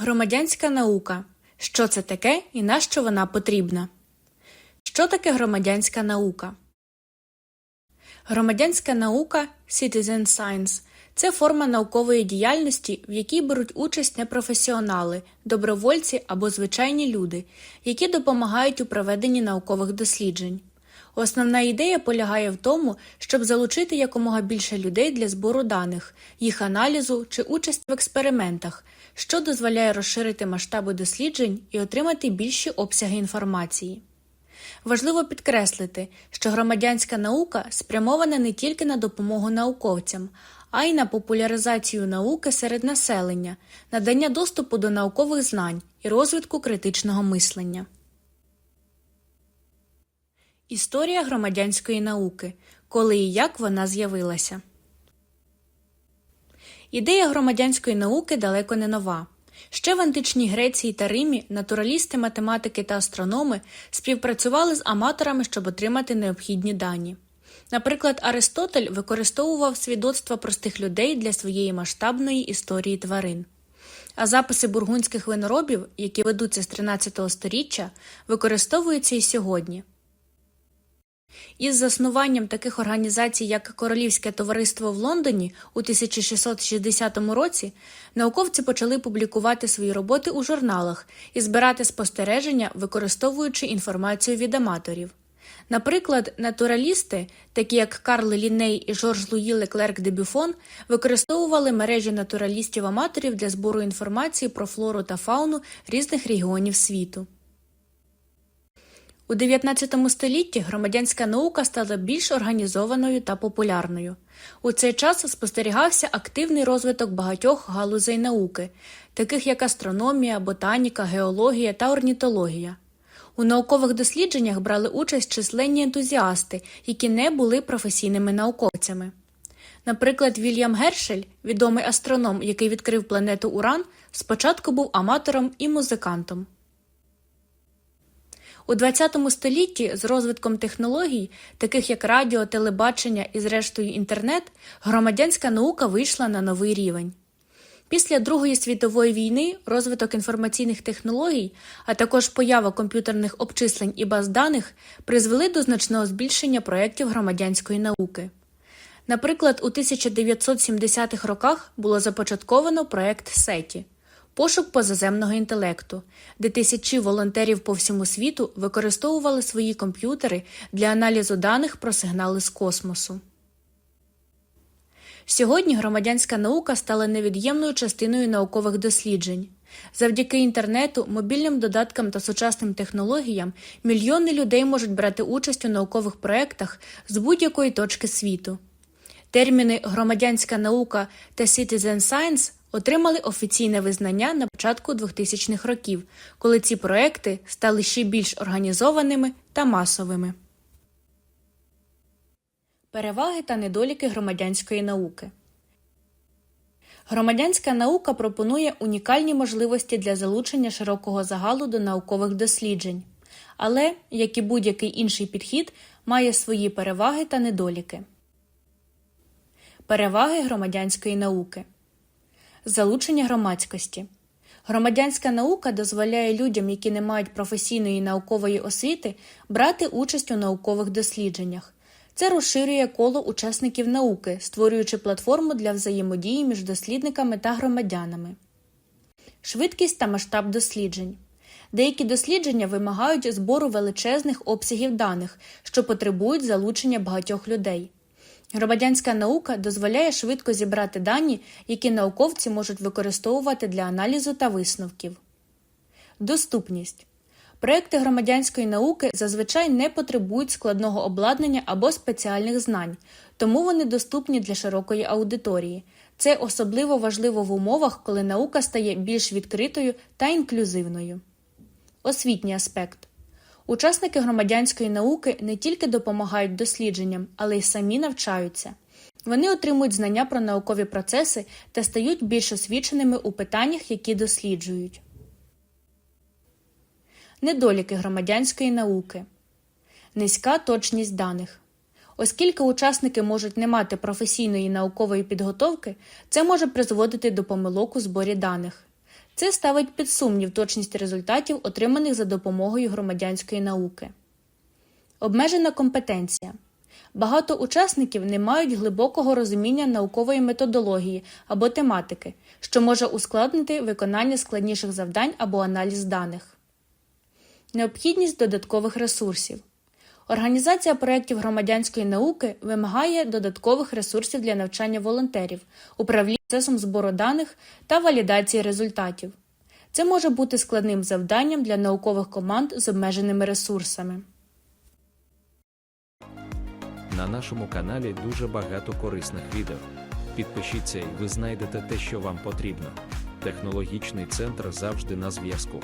Громадянська наука. Що це таке і на що вона потрібна? Що таке громадянська наука? Громадянська наука Citizen Science – це форма наукової діяльності, в якій беруть участь непрофесіонали, добровольці або звичайні люди, які допомагають у проведенні наукових досліджень. Основна ідея полягає в тому, щоб залучити якомога більше людей для збору даних, їх аналізу чи участь в експериментах, що дозволяє розширити масштаби досліджень і отримати більші обсяги інформації. Важливо підкреслити, що громадянська наука спрямована не тільки на допомогу науковцям, а й на популяризацію науки серед населення, надання доступу до наукових знань і розвитку критичного мислення. Історія громадянської науки. Коли і як вона з'явилася. Ідея громадянської науки далеко не нова. Ще в античній Греції та Римі натуралісти, математики та астрономи співпрацювали з аматорами, щоб отримати необхідні дані. Наприклад, Аристотель використовував свідоцтва простих людей для своєї масштабної історії тварин. А записи бургундських виноробів, які ведуться з 13 століття, використовуються і сьогодні. Із заснуванням таких організацій, як Королівське товариство в Лондоні у 1660 році, науковці почали публікувати свої роботи у журналах і збирати спостереження, використовуючи інформацію від аматорів. Наприклад, натуралісти, такі як Карл Лінней і Жорж Луї Леклерк де Бюфон, використовували мережі натуралістів-аматорів для збору інформації про флору та фауну різних регіонів світу. У 19 столітті громадянська наука стала більш організованою та популярною. У цей час спостерігався активний розвиток багатьох галузей науки, таких як астрономія, ботаніка, геологія та орнітологія. У наукових дослідженнях брали участь численні ентузіасти, які не були професійними науковцями. Наприклад, Вільям Гершель, відомий астроном, який відкрив планету Уран, спочатку був аматором і музикантом. У ХХ столітті з розвитком технологій, таких як радіо, телебачення і, зрештою, інтернет, громадянська наука вийшла на новий рівень. Після Другої світової війни розвиток інформаційних технологій, а також поява комп'ютерних обчислень і баз даних призвели до значного збільшення проєктів громадянської науки. Наприклад, у 1970-х роках було започатковано проєкт SETI – пошук позаземного інтелекту, де тисячі волонтерів по всьому світу використовували свої комп'ютери для аналізу даних про сигнали з космосу. Сьогодні громадянська наука стала невід'ємною частиною наукових досліджень. Завдяки інтернету, мобільним додаткам та сучасним технологіям мільйони людей можуть брати участь у наукових проєктах з будь-якої точки світу. Терміни громадянська наука та Citizen Science отримали офіційне визнання на початку 2000-х років, коли ці проекти стали ще більш організованими та масовими. Переваги та недоліки громадянської науки. Громадянська наука пропонує унікальні можливості для залучення широкого загалу до наукових досліджень, але, як і будь-який інший підхід, має свої переваги та недоліки. Переваги громадянської науки залучення громадськості. Громадянська наука дозволяє людям, які не мають професійної наукової освіти, брати участь у наукових дослідженнях. Це розширює коло учасників науки, створюючи платформу для взаємодії між дослідниками та громадянами. Швидкість та масштаб досліджень. Деякі дослідження вимагають збору величезних обсягів даних, що потребують залучення багатьох людей. Громадянська наука дозволяє швидко зібрати дані, які науковці можуть використовувати для аналізу та висновків. Доступність проекти громадянської науки зазвичай не потребують складного обладнання або спеціальних знань, тому вони доступні для широкої аудиторії. Це особливо важливо в умовах, коли наука стає більш відкритою та інклюзивною. Освітній аспект Учасники громадянської науки не тільки допомагають дослідженням, але й самі навчаються. Вони отримують знання про наукові процеси та стають більш освіченими у питаннях, які досліджують. Недоліки громадянської науки низька точність даних. Оскільки учасники можуть не мати професійної наукової підготовки, це може призводити до помилок у зборі даних. Це ставить під сумнів точність результатів, отриманих за допомогою громадянської науки. Обмежена компетенція. Багато учасників не мають глибокого розуміння наукової методології або тематики, що може ускладнити виконання складніших завдань або аналіз даних. Необхідність додаткових ресурсів. Організація проєктів громадянської науки вимагає додаткових ресурсів для навчання волонтерів, управління процесом збору даних та валідації результатів. Це може бути складним завданням для наукових команд з обмеженими ресурсами. На нашому каналі дуже багато корисних відео. Підпишіться і ви знайдете те, що вам потрібно. Технологічний центр завжди на зв'язку.